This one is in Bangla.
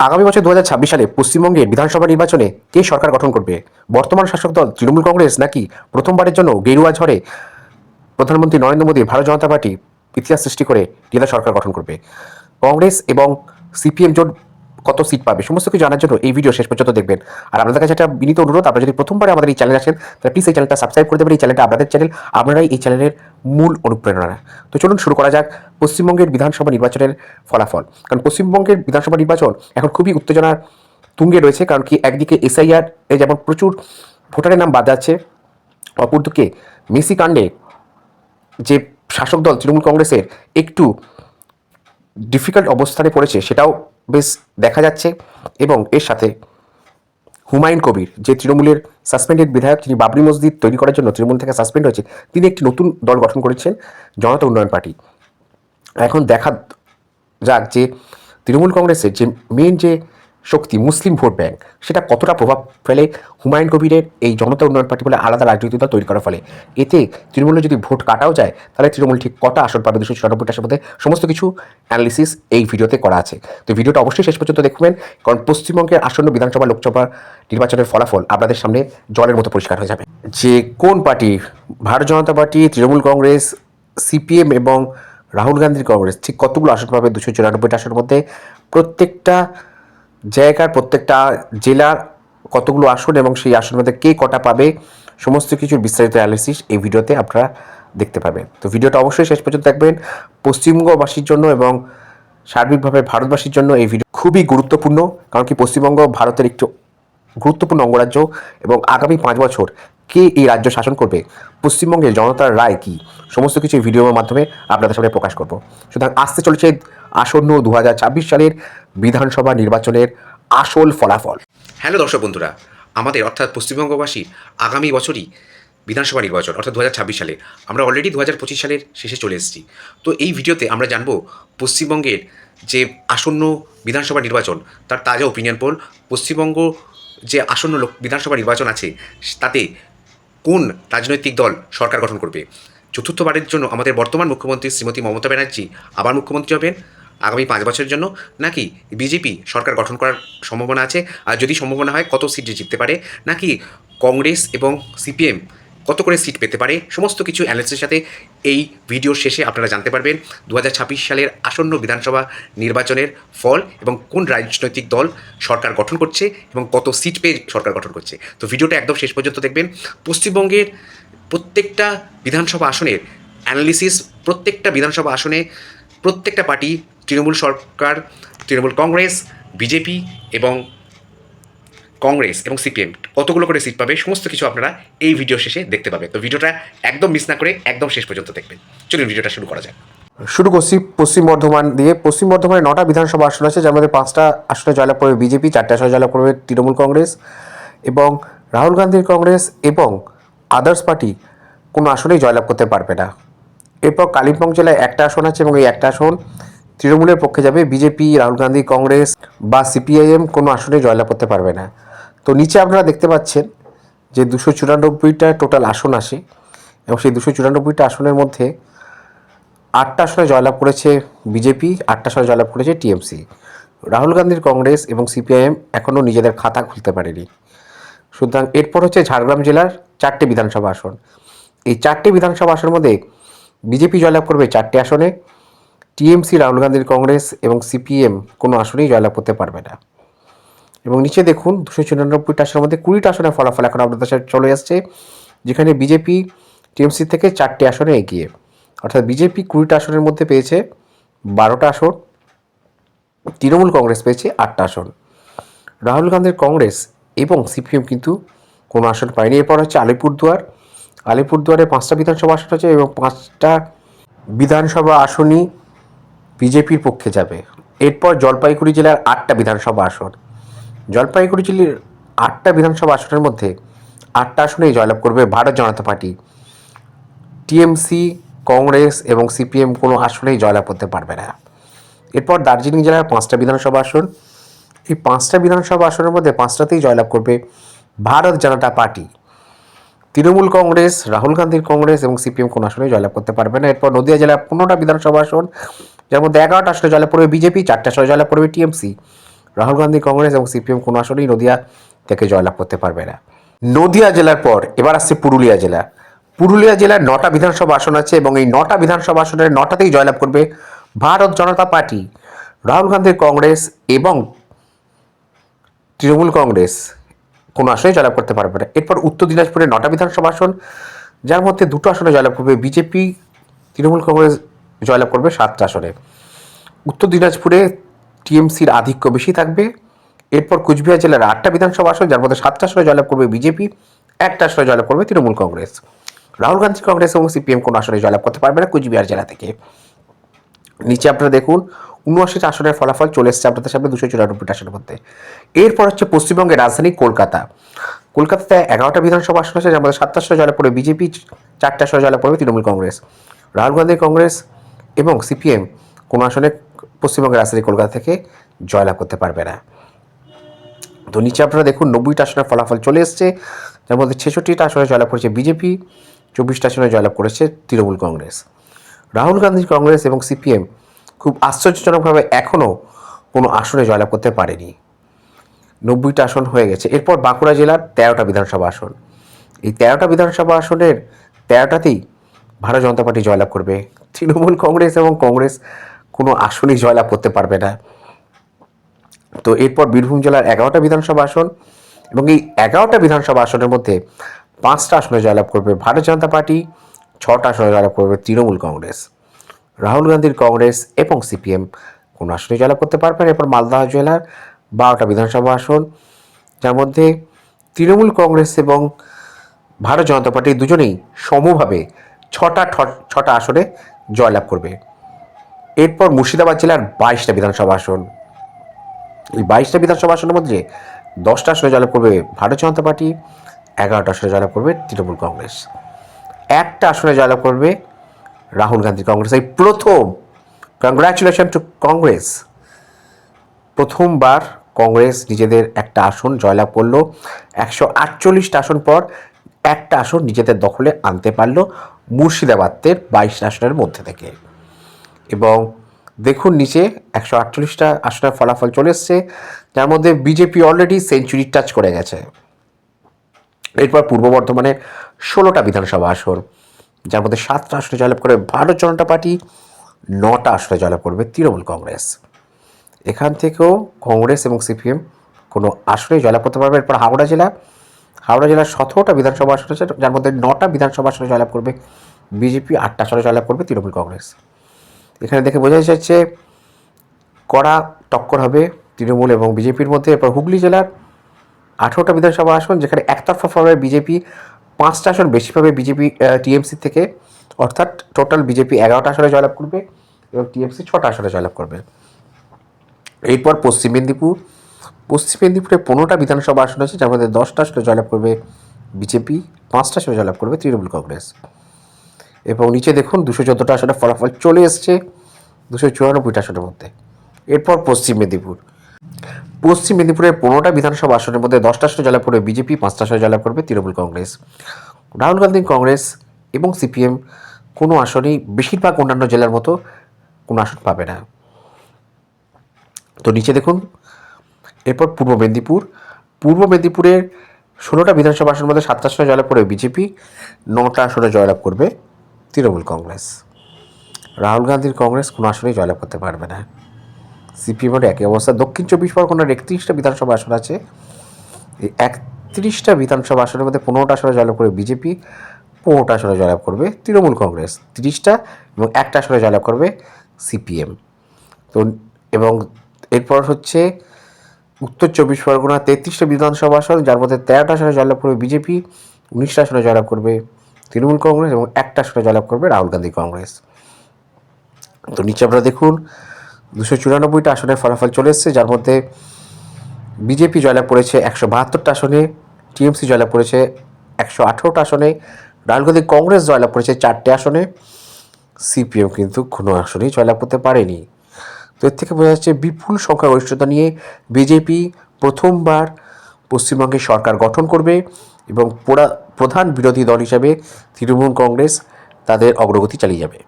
আগামী বছর দু হাজার ছাব্বিশ সালে পশ্চিমবঙ্গের বিধানসভা নির্বাচনে কে সরকার গঠন করবে? বর্তমান শাসক দল তৃণমূল কংগ্রেস নাকি প্রথমবারের জন্য গেরুয়া ঝড়ে প্রধানমন্ত্রী নরেন্দ্র মোদী ভারত জনতা পার্টি ইতিহাস সৃষ্টি করে জেলা সরকার গঠন করবে? কংগ্রেস এবং সিপিএম জোট কত সিট পাবে? সমস্ত কিছু জানার জন্য এই ভিডিও শেষ পর্যন্ত দেখবেন। আর আপনাদের কাছে একটা বিনীত অনুরোধ, আপনারা যদি প্রথমবার আমাদের এই চ্যানেল আসেন, তাহলে প্লিজ এই চ্যানেলটা সাবস্ক্রাইব করে দেবেন। এই চ্যানেলটা আপনাদের চ্যানেল আপনারাই এই চ্যানেলের মূল অনুপ্রেরণা। তো চলুন শুরু করা যাক পশ্চিমবঙ্গের বিধানসভা নির্বাচনের ফলাফল। কারণ পশ্চিমবঙ্গের বিধানসভা নির্বাচন এখন খুবই উত্তেজনার তুঙ্গে রয়েছে, কারণ কি একদিকে এসআইআর এ যেমন প্রচুর ভোটারের নাম বাদ যাচ্ছে, অপরদিকে মেসি কাণ্ডে যে শাসক দল তৃণমূল কংগ্রেসের একটু ডিফিকাল্ট অবস্থানে পড়েছে, সেটাও বেশ দেখা যাচ্ছে এবং এর সাথে হুমায়ুন কবির, যে তৃণমূলের সাসপেন্ডেড বিধায়ক, যিনি বাবরি মসজিদ তৈরি করার জন্য তৃণমূল থেকে সাসপেন্ড হয়েছে, তিনি একটি নতুন দল গঠন করেছেন, জনতা উন্নয়ন পার্টি। এখন দেখা যাক যে তৃণমূল কংগ্রেসের যে মেন যে শক্তি মুসলিম ভোট ব্যাংক। সেটা কতটা প্রভাব ফেলে? হুমায়ুন কবিরের এই জনতা উন্নয়ন পার্টি বলে আলাদা রাজনৈতিক দল তৈরি করার ফলে। এতে তৃণমূলে যদি ভোট কাটাও যায়, তাহলে তৃণমূল ঠিক কটা আসন পাবে? দুশো চুরানব্বইটা মধ্যে সমস্ত কিছু অ্যানালিসিস এই ভিডিওতে করা আছে। তো ভিডিওটা অবশ্যই শেষ পর্যন্ত দেখবেন, কারণ পশ্চিমবঙ্গের আসন্ন বিধানসভা লোকসভা নির্বাচনের ফলাফল আপনাদের সামনে জলের মতো পরিষ্কার হয়ে যাবে। যে কোন party? Bharat Janata party, Trinamool Congress, CPM এবং রাহুল গান্ধীর কংগ্রেস, ঠিক কতগুলো আসন পাবে? দুশো চুরানব্বইটা আসনের মধ্যে প্রত্যেকটা জায়গার প্রত্যেকটা জেলার কতগুলো আসন এবং সেই আসনের মধ্যে কে কটা পাবে, সমস্ত কিছুর বিস্তারিত অ্যানালিসিস এই ভিডিওতে আপনারা দেখতে পাবেন। তো ভিডিওটা অবশ্যই শেষ পর্যন্ত দেখবেন। পশ্চিমবঙ্গবাসীর জন্য এবং সার্বিকভাবে ভারতবাসীর জন্য এই ভিডিও খুবই গুরুত্বপূর্ণ, কারণ কি পশ্চিমবঙ্গ ভারতের একটু গুরুত্বপূর্ণ অঙ্গরাজ্য এবং আগামী পাঁচ বছর কে এই রাজ্য শাসন করবে? পশ্চিমবঙ্গের জনতার রায় কি? সমস্ত কিছু ভিডিওর মাধ্যমে আপনাদের সামনে প্রকাশ করব। সুতরাং আসতে চলেছে আসন্ন দু হাজার ছাব্বিশ সালের বিধানসভা নির্বাচনের আসল ফলাফল। হ্যালো দর্শক বন্ধুরা, আমাদের অর্থাৎ পশ্চিমবঙ্গবাসী আগামী বছরই বিধানসভা নির্বাচন, অর্থাৎ দু হাজার ছাব্বিশ সালে। আমরা অলরেডি দু হাজার পঁচিশ সালের শেষে চলে এসেছি। তো এই ভিডিওতে আমরা জানব পশ্চিমবঙ্গের যে আসন্ন বিধানসভা নির্বাচন, তার তাজা ওপিনিয়ন পোল পশ্চিমবঙ্গ যে আসন্ন লোক, বিধানসভা নির্বাচন আছে, তাতে কোন রাজনৈতিক দল সরকার গঠন করবে? চতুর্থবারের জন্য আমাদের বর্তমান মুখ্যমন্ত্রী শ্রীমতী মমতা ব্যানার্জি আবার মুখ্যমন্ত্রী হবেন আগামী পাঁচ বছরের জন্য? নাকি বিজেপি সরকার গঠন করার সম্ভাবনা আছে? আর যদি সম্ভাবনা হয়, কত সিট জিততে পারে? নাকি কংগ্রেস এবং সিপিএম কত করে সিট পেতে পারে, সমস্ত কিছু অ্যানালিসিসের সাথে এই ভিডিওর শেষে আপনারা জানতে পারবেন দু হাজার ছাব্বিশ সালের আসন্ন বিধানসভা নির্বাচনের ফল এবং কোন রাজনৈতিক দল সরকার গঠন করছে এবং কত সিট পেয়ে সরকার গঠন করছে। তো ভিডিওটা একদম শেষ পর্যন্ত দেখবেন। পশ্চিমবঙ্গের প্রত্যেকটা বিধানসভা আসনের অ্যানালিসিস প্রত্যেকটা বিধানসভা আসনে প্রত্যেকটা পার্টি তৃণমূল সরকার, তৃণমূল কংগ্রেস, বিজেপি এবং কংগ্রেস এবং সিপিএম কতগুলো করে সিট পাবে, সমস্ত কিছু আপনারা এই ভিডিও শেষে দেখতে পাবেন। তো ভিডিওটা একদম মিস না করে একদম শেষ পর্যন্ত দেখবেন। চলুন ভিডিওটা শুরু করা যাক। শুরু করছি পশ্চিম বর্ধমান দিয়ে। পশ্চিম বর্ধমানে নটা বিধানসভা আসন আছে, যার মধ্যে পাঁচটা আসনে জয়লাভ করবে বিজেপি চারটে আসনে জয়লাভ করবে তৃণমূল কংগ্রেস এবং রাহুল গান্ধীর কংগ্রেস এবং আদার্স পার্টি কোনো আসনেই জয়লাভ করতে পারবে না। এরপর কালিম্পং জেলায় একটা আসন আছে এবং এই একটা আসন তৃণমূলের পক্ষে যাবে বিজেপি, রাহুল গান্ধী, কংগ্রেস বা সিপিআইএম, কোনো আসনে জয়লাভ করতে পারবে না। তো নিচে আপনারা দেখতে পাচ্ছেন যে দুশো চুরানব্বইটা টোটাল আসন আসে এবং সেই দুশো চুরানব্বইটা আসনের মধ্যে আটটা আসনে জয়লাভ করেছে বিজেপি, আটটা আসনে জয়লাভ করেছে টিএমসি। রাহুল গান্ধীর কংগ্রেস এবং সিপিআইএম এখনও নিজেদের খাতা খুলতে পারেনি। সুতরাং এরপর হচ্ছে ঝাড়গ্রাম জেলার চারটে বিধানসভা আসন। এই চারটে বিধানসভা আসনের মধ্যে বিজেপি জয়লাভ করবে চারটে আসনে টিএমসি, রাহুল গান্ধীর কংগ্রেস এবং সিপিএম কোনো আসনেই জয়লাভ করতে পারবে না। এবং নিচে দেখুন, দুশো চুরানব্বইটা আসনের মধ্যে কুড়িটা আসনের ফলাফল এখন আপনাদের সাথে চলে আসছে, যেখানে বিজেপি টিএমসি থেকে চারটি আসনে এগিয়ে। অর্থাৎ বিজেপি কুড়িটা আসনের মধ্যে পেয়েছে বারোটা আসন, তৃণমূল কংগ্রেস পেয়েছে আটটা আসন। রাহুল গান্ধীর কংগ্রেস এবং সিপিএম কিন্তু কোনো আসন পায়নি। এরপর হচ্ছে আলিপুরদুয়ার। আলিপুরদুয়ারে পাঁচটা বিধানসভা আসন আছে এবং পাঁচটা বিধানসভা আসনই বিজেপির পক্ষে যাবে। এরপর জলপাইগুড়ি জেলার আটটা বিধানসভা আসন। জলপাইগুড়ি জেলার আটটা বিধানসভা আসনের মধ্যে আটটা আসনেই জয়লাভ করবে ভারত জনতা পার্টি। টিএমসি, কংগ্রেস এবং সিপিএম কোনো আসনেই জয়লাভ করতে পারবে না। এরপর দার্জিলিং জেলার পাঁচটা বিধানসভা আসন। এই পাঁচটা বিধানসভা আসনের মধ্যে পাঁচটাতেই জয়লাভ করবে ভারত জনতা পার্টি। তৃণমূল কংগ্রেস, রাহুল গান্ধীর কংগ্রেস এবং সিপিএম কোনো আসনে জয়লাভ করতে পারবে না। এরপর নদিয়া জেলার পনেরোটা বিধানসভা আসন। যার মধ্যে এগারোটা আসনে জয়লাভ করবে বিজেপি, চারটা আসনে জয়লাভ করবে টিএমসি। রাহুল গান্ধী কংগ্রেস এবং সিপিএম কোনো আসনেই নদিয়া থেকে জয়লাভ করতে পারবে না। নদিয়া জেলার পর এবার আসছে পুরুলিয়া জেলা। পুরুলিয়া জেলার নটা বিধানসভা আসন আছে এবং এই নটা বিধানসভা আসনের নটাতেই জয়লাভ করবে ভারত জনতা পার্টি। রাহুল গান্ধীর কংগ্রেস এবং তৃণমূল কংগ্রেস কোনো আসনে জয়লাভ করতে পারবে না। এরপর উত্তর দিনাজপুরে নটা বিধানসভা আসন, যার মধ্যে দুটো আসনে জয়লাভ করবে বিজেপি, তৃণমূল কংগ্রেস জয়লাভ করবে সাতটা আসনে উত্তর দিনাজপুরে টিএমসির আধিক্য বেশি থাকবে। এরপর কুচবিহার জেলার আটটা বিধানসভা আসন, যার মধ্যে সাতটা আসনে জয়লাভ করবে বিজেপি, একটা আসনে জয়লাভ করবে তৃণমূল কংগ্রেস। রাহুল গান্ধী কংগ্রেস এবং সিপিএম কোনো আসনে জয়লাভ করতে পারবে না কুচবিহার জেলা থেকে। নিচে আপনারা দেখুন, উনআশিটা আসনের ফলাফল চলে এসেছে আপনাদের সামনে দুশো চুরানব্বইটা আসনের মধ্যে। এরপর হচ্ছে পশ্চিমবঙ্গের রাজধানী কলকাতা। কলকাতাতে এগারোটা বিধানসভা আসন আছে, যার মধ্যে সাতটা আসনে জয়লাভ করবে বিজেপি, চারটা আসনে জয়লাভ করবে তৃণমূল কংগ্রেস। রাহুল গান্ধী কংগ্রেস এবং সিপিএম কোনো আসনে পশ্চিমবঙ্গের রাজধানী কলকাতা থেকে জয়লাভ করতে পারবে না। তো নিচে আপনারা দেখুন, নব্বইটা আসনের ফলাফল চলে এসছে। যার মধ্যে ছেষট্টিটা আসনে জয়লাভ করেছে বিজেপি, চব্বিশটা আসনে জয়লাভ করেছে তৃণমূল কংগ্রেস। রাহুল গান্ধীর কংগ্রেস এবং সিপিএম খুব আশ্চর্যজনকভাবে এখনও কোনো আসনে জয়লাভ করতে পারেনি। নব্বইটা আসন হয়ে গেছে। এরপর বাঁকুড়া জেলার তেরোটা বিধানসভা আসন। এই তেরোটা বিধানসভা আসনের তেরোটাতেই ভারতীয় জনতা পার্টি জয়লাভ করবে। তৃণমূল কংগ্রেস এবং কংগ্রেস কোনো আসনই জয়লাভ করতে পারবে না। তো এরপর বীরভূম জেলার এগারোটা বিধানসভা আসন এবং এই এগারোটা বিধানসভা আসনের মধ্যে পাঁচটা আসনে জয়লাভ করবে ভারতীয় জনতা পার্টি, ছটা আসনে জয়লাভ করবে তৃণমূল কংগ্রেস। রাহুল গান্ধীর কংগ্রেস এবং সিপিএম কোনো আসনে জয়লাভ করতে পারবে না। এরপর মালদহ জেলার বারোটা বিধানসভা আসন, যার মধ্যে তৃণমূল কংগ্রেস এবং ভারত জনতা পার্টি দুজনেই সমভাবে ছটা ছটা আসনে জয়লাভ করবে। এরপর মুর্শিদাবাদ জেলার বাইশটা বিধানসভা আসন। এই বাইশটা বিধানসভা আসনের মধ্যে দশটা আসনে জয়লাভ করবে ভারত জনতা পার্টি, এগারোটা আসনে জয়লাভ করবে তৃণমূল কংগ্রেস। একটা আসনে জয়লাভ করবে রাহুল গান্ধী কংগ্রেস। এই প্রথম কংগ্রাচুলেশন টু কংগ্রেস। প্রথমবার কংগ্রেস নিজেদের একটা আসন জয়লাভ করল। একশো আটচল্লিশটা আসন পর একটা আসন নিজেদের দখলে আনতে পারল। মুর্শিদাবাদের বাইশ আসনের মধ্যে থেকে। এবং দেখুন নিচে একশো আটচল্লিশটা আসনের ফলাফল চলে এসছে। যার মধ্যে বিজেপি অলরেডি সেঞ্চুরি টাচ করে গেছে। এরপর পূর্ব বর্ধমানে ষোলোটা বিধানসভা আসন। যার মধ্যে সাতটা আসনে জয়লাভ করে ভারত জনতা পার্টি, নটা আসনে জয়লাভ করবে তৃণমূল কংগ্রেস। এখান থেকেও কংগ্রেস এবং সিপিএম কোনো আসনে জয়লাভ করতে পারবে। এরপর হাওড়া জেলা হাওড়া জেলার সতেরোটা বিধানসভা আসন আছে, যার মধ্যে নটা বিধানসভা আসনে জয়লাভ করবে। বিজেপি আটটা আসনে জয়লাভ করবে তৃণমূল কংগ্রেস। এখানে দেখে বোঝা যাচ্ছে কড়া টক্কর হবে তৃণমূল এবং বিজেপির মধ্যে। এরপর হুগলি জেলার আঠেরোটা বিধানসভা আসন, যেখানে একতরফা পাবে বিজেপি পাঁচটা আসন বেশি পাবে বিজেপি টিএমসি থেকে। অর্থাৎ টোটাল বিজেপি এগারোটা আসনে জয়লাভ করবে এবং টিএমসি ছটা আসনে জয়লাভ করবে। এরপর পশ্চিম মেদিনীপুর পশ্চিম মেদিনীপুরে পনেরোটা বিধানসভা আসন আছে যার মধ্যে দশটা আসনে জয়লাভ করবে বিজেপি, পাঁচটা আসনে জয়লাভ করবে তৃণমূল কংগ্রেস। এবং নিচে দেখুন, দুশো চোদ্দোটা আসনের ফলাফল চলে এসছে, দুশো চুরানব্বইটা আসনের মধ্যে। এরপর পশ্চিম মেদিনীপুর। পশ্চিম মেদিনীপুরের পনেরোটা বিধানসভা আসনের মধ্যে দশটা আসনে জয়লাভ করবে বিজেপি, পাঁচটা আসনে জয়লাভ করবে তৃণমূল কংগ্রেস। রাহুল গান্ধী কংগ্রেস এবং সিপিএম কোনো আসনেই বেশিরভাগ অন্যান্য জেলার মতো কোনো আসন পাবে না। তো নিচে দেখুন এরপর পূর্ব মেদিনীপুর। পূর্ব মেদিনীপুরের ষোলোটা বিধানসভা আসনের মধ্যে সাতটা আসনে জয়লাভ করবে বিজেপি, নটা আসনে জয়লাভ করবে তৃণমূল কংগ্রেস। রাহুল গান্ধীর কংগ্রেস কোনো আসনেই জয়লাভ করতে পারবে না। সিপিএমের একই অবস্থা। দক্ষিণ চব্বিশ পরগনার একত্রিশটা বিধানসভা আসন আছে। এই একত্রিশটা বিধানসভা আসনের মধ্যে পনেরোটা আসনে জয়লাভ করবে বিজেপি, পনেরোটা আসনে জয়লাভ করবে তৃণমূল কংগ্রেস। তিরিশটা এবং একটা আসনে জয়লাভ করবে সিপিএম। তো, এবং এরপর হচ্ছে উত্তর চব্বিশ পরগনা তেত্রিশটা বিধানসভা আসন যার মধ্যে তেরোটা আসনে জয়লাভ করবে বিজেপি, উনিশটা আসনে জয়লাভ করবে তৃণমূল কংগ্রেস এবং একটা আসনে জয়লাভ করবে রাহুল গান্ধী কংগ্রেস। তো নিচে আপনারা দেখুন, দুশো চুরানব্বইটা আসনের ফলাফল চলে এসছে, যার মধ্যে বিজেপি জয়লাভ করেছে একশো বাহাত্তরটা আসনে, টিএমসি জয়লাভ করেছে একশো আঠেরোটা আসনে, রাহুল গান্ধী কংগ্রেস জয়লাভ করেছে চারটে আসনে, সিপিএম কিন্তু কোনো আসনেই জয়লাভ করতে পারেনি। তো এর থেকে বোঝা যাচ্ছে বিপুল সংখ্যাগরিষ্ঠতা নিয়ে বিজেপি প্রথমবার পশ্চিমবঙ্গে সরকার গঠন করবে এবং প্রধান বিরোধী দল হিসাবে তৃণমূল কংগ্রেস তাদের অগ্রগতি চালিয়ে যাবে।